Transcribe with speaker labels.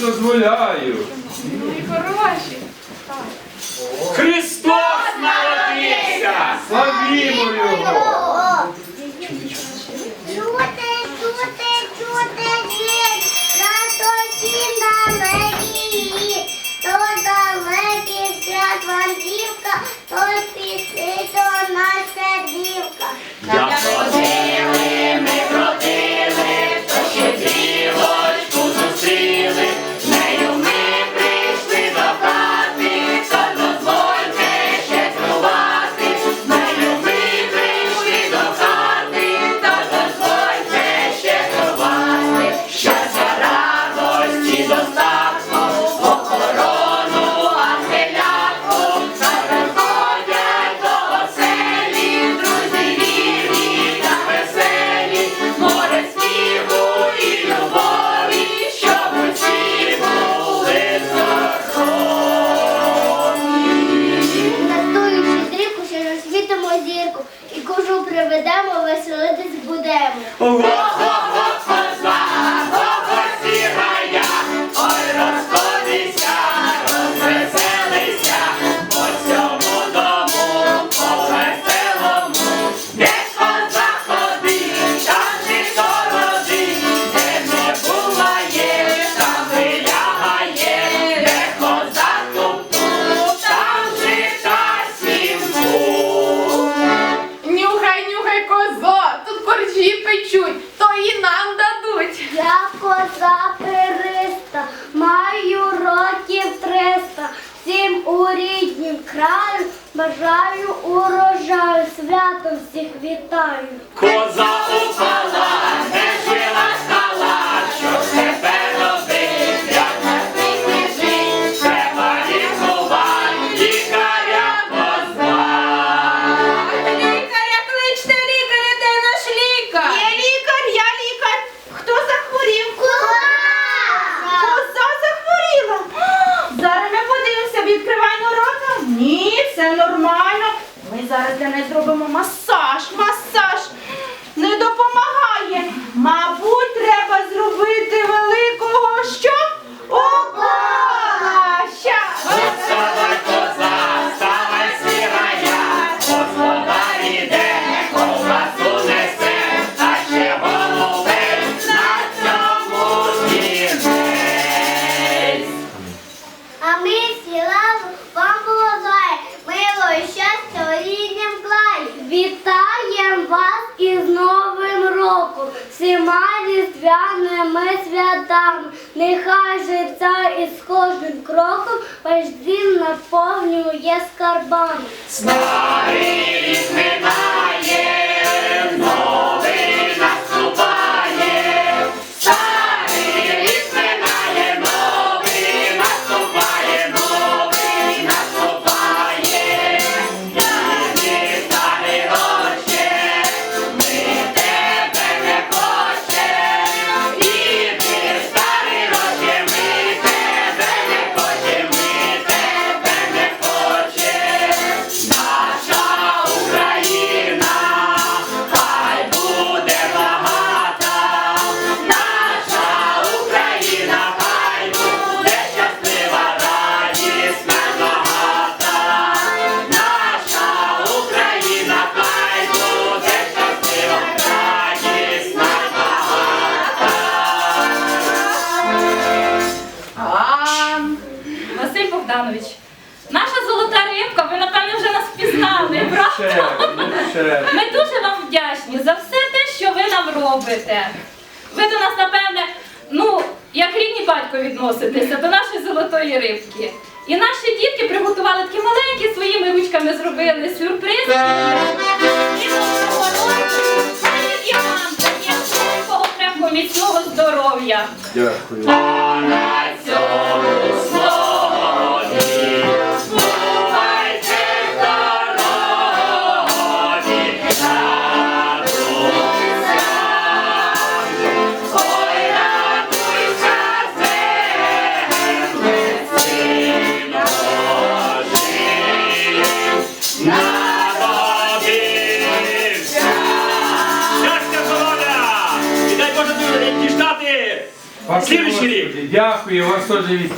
Speaker 1: дозволяю.
Speaker 2: Ну хороші.
Speaker 3: Христос народився!
Speaker 1: Славімо його!
Speaker 4: Oh святом всіх вітаю.
Speaker 3: Коза
Speaker 2: Зараз для неї зробимо масаж.
Speaker 4: і з Новим роком, всіма різдвяними святами, нехай життя із кожним кроком ваш дім наповнює скарбами.
Speaker 3: Старий минає!
Speaker 5: Богу за все те, що ви нам робите. Ви до нас, напевне, ну, як рідні батько відноситеся до нашої золотої рибки. І наші дітки приготували такі маленькі своїми ручками зробили сюрприз. Міцного здоров'я.
Speaker 1: Дякую.
Speaker 6: Слідуючий рік.
Speaker 7: Дякую, вас тоже вітаю.